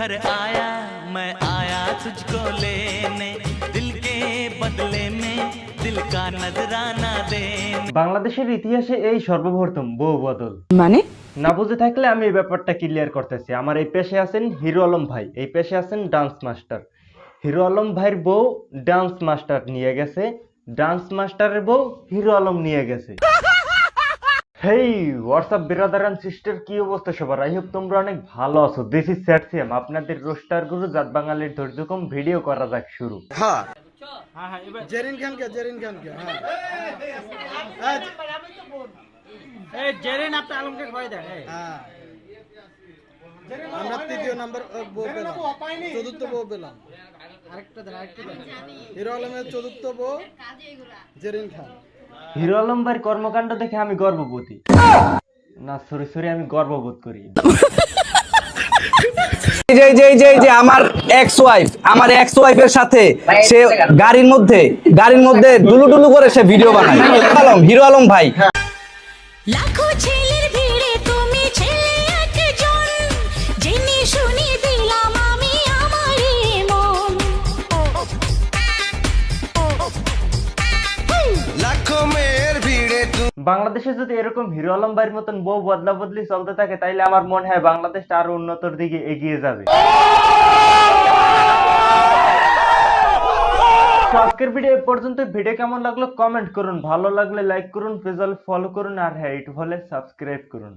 घर आया मैं आया तुझको लेने दिल के बदले में दिल का नजराना देने বাংলাদেশের ইতিহাসে এই সর্বপ্রথম বউ বদল মানে না বুঝে থাকলে আমি এই ব্যাপারটা ক্লিয়ার করতেছি আমার এই পেশে আছেন হিরো আলম ভাই এই পেশে আছেন ডান্স মাস্টার হিরো আলম ভাইয়ের বউ ডান্স মাস্টার নিয়ে গেছে ডান্স মাস্টারের বউ হিরো আলম নিয়ে গেছে Hey WhatsApp brother and sister কি অবস্থা সবার? আই হোপ তোমরা অনেক ভালো আছো। দিস ইজ স্যাট সিএম আপনাদের রোস্টার গুরু জাত বাঙালির ধৈর্য কম ভিডিও করা যাক শুরু। জেরিন খানকে জেরিন খানকে হ্যাঁ। এই জেরিন আপনি আলমকে ভয় দেন হ্যাঁ। আমরা তৃতীয় নাম্বার বউ পেলাম। চতুর্থ বউ পেলাম। আরেকটা দেন আরেকটা দেন। হিরো আলমের চতুর্থ বউ জেরিন খান। হিরো আলম ভাইয়ের কর্মকাণ্ড দেখে আমি গর্ববতী না সরি সরি আমি গর্ববোধ করি। যে এই যে এই যে এই যে আমার এক্স ওয়াইফ আমার এক্স ওয়াইফের সাথে সে গাড়ির মধ্যে গাড়ির মধ্যে ডুলু ডুলু করে সে ভিডিও বানায়। হিরো আলম হিরো আলম ভাই। লাখো ছেলের বাংলাদেশে যদি এরকম হিরো আলম মতন বউ বদলা বদলি চলতে থাকে, তাইলে আমার মনে হয় বাংলাদেশটা আরও উন্নতর দিকে এগিয়ে যাবে। আজকের ভিডিও এ পর্যন্ত ভিডিও কেমন লাগল কমেন্ট করুন। ভালো লাগলে লাইক করুন পেজল ফলো করুন, আর হ্যাঁ ইট হলে সাবস্ক্রাইব করুন।